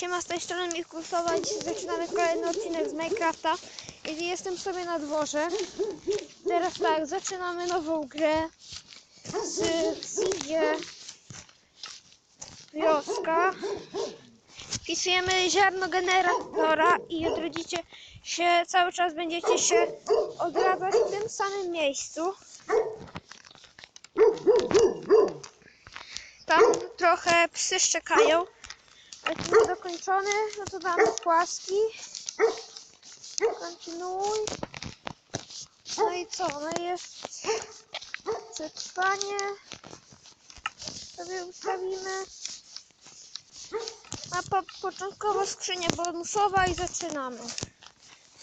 Siema, z tej strony Mikulsowa i dzisiaj zaczynamy kolejny odcinek z Minecrafta. I jestem sobie na dworze. Teraz tak, zaczynamy nową grę z Sidzie Wioska. Wpisujemy ziarno generatora i odrodzicie się, cały czas będziecie się odradzać w tym samym miejscu. Tam trochę psy szczekają. Jak nie dokończony, no to damy płaski. Kontynuuj. No i co? No jest przetrwanie. Sobie ustawimy. A po, początkowo skrzynia bonusowa i zaczynamy.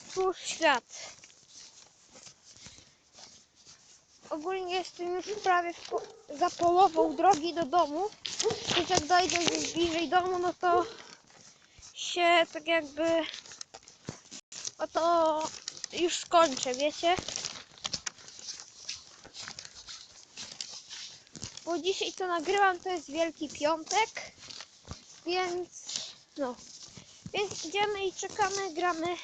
Stwórz świat. Ogólnie jestem już prawie po, za połową drogi do domu. Więc jak dojdę gdzieś bliżej domu, no to się tak jakby no to już skończę, wiecie? Bo dzisiaj co nagrywam to jest Wielki Piątek, więc no. Więc idziemy i czekamy, gramy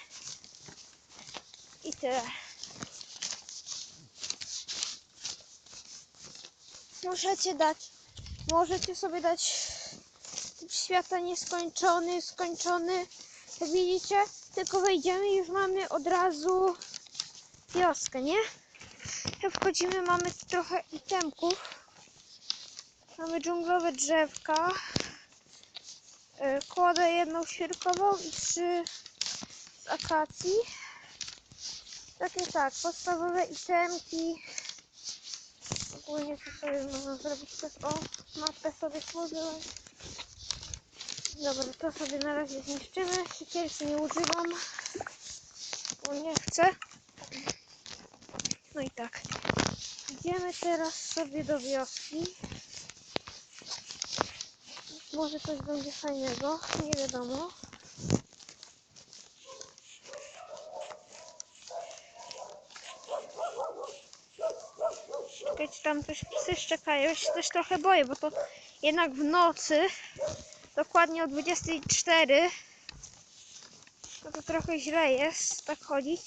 i tyle. Możecie dać, możecie sobie dać typ świata nieskończony, skończony. Jak widzicie, tylko wejdziemy i już mamy od razu wioskę, nie? Jak wchodzimy, mamy trochę itemków. Mamy dżunglowe drzewka. Yy, Kładę jedną świerkową i trzy z akacji. Takie tak, podstawowe itemki. Ogólnie to sobie można zrobić też o mapę sobie tworzyłem. Dobra, to sobie na razie zniszczymy. Siekierki nie używam, bo nie chcę. No i tak. Idziemy teraz sobie do wioski. Może coś będzie fajnego, nie wiadomo. Czekajcie, tam też psy szczekają. Ja się też trochę boję, bo to jednak w nocy, dokładnie o 24, no to trochę źle jest tak chodzić.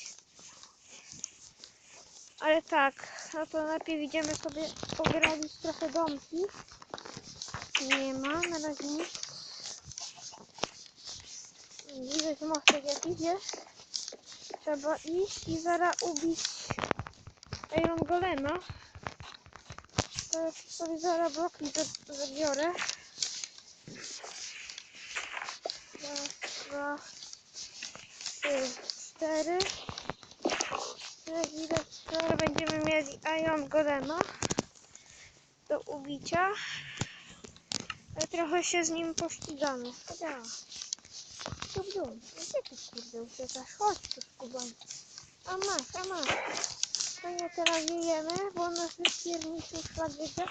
Ale tak, no to najpierw idziemy sobie pogrobić trochę domki. Nie ma, na razie nic. Widać mostek jakiś jest. Trzeba iść i zaraz ubić Iron Golema. To ja sobie zaraz bloki za- zabiorę. Raz, dwa, trzy, cztery. Widać, zaraz będziemy mieli Iron Golema do ubicia. Ale trochę się z nim pościgamy. Dobra. Dobra, gdzie ty kurde uciekasz? Chodź tu skubam. A masz, a. To nie teraz jejemy, bo nasz wypierniczył szlak wiedzie.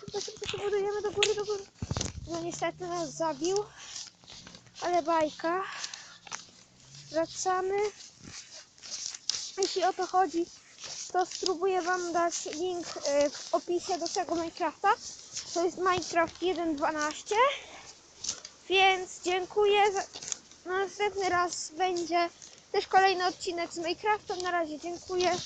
Szybko, szybko się budujemy do góry, do góry. No niestety nas zabił. Ale bajka. Wracamy. Jeśli o to chodzi, to spróbuję Wam dać link y, w opisie do tego Minecrafta. To jest Minecraft 1.12. Więc dziękuję. Za... Następny raz będzie też kolejny odcinek z Minecrafta. Na razie dziękuję.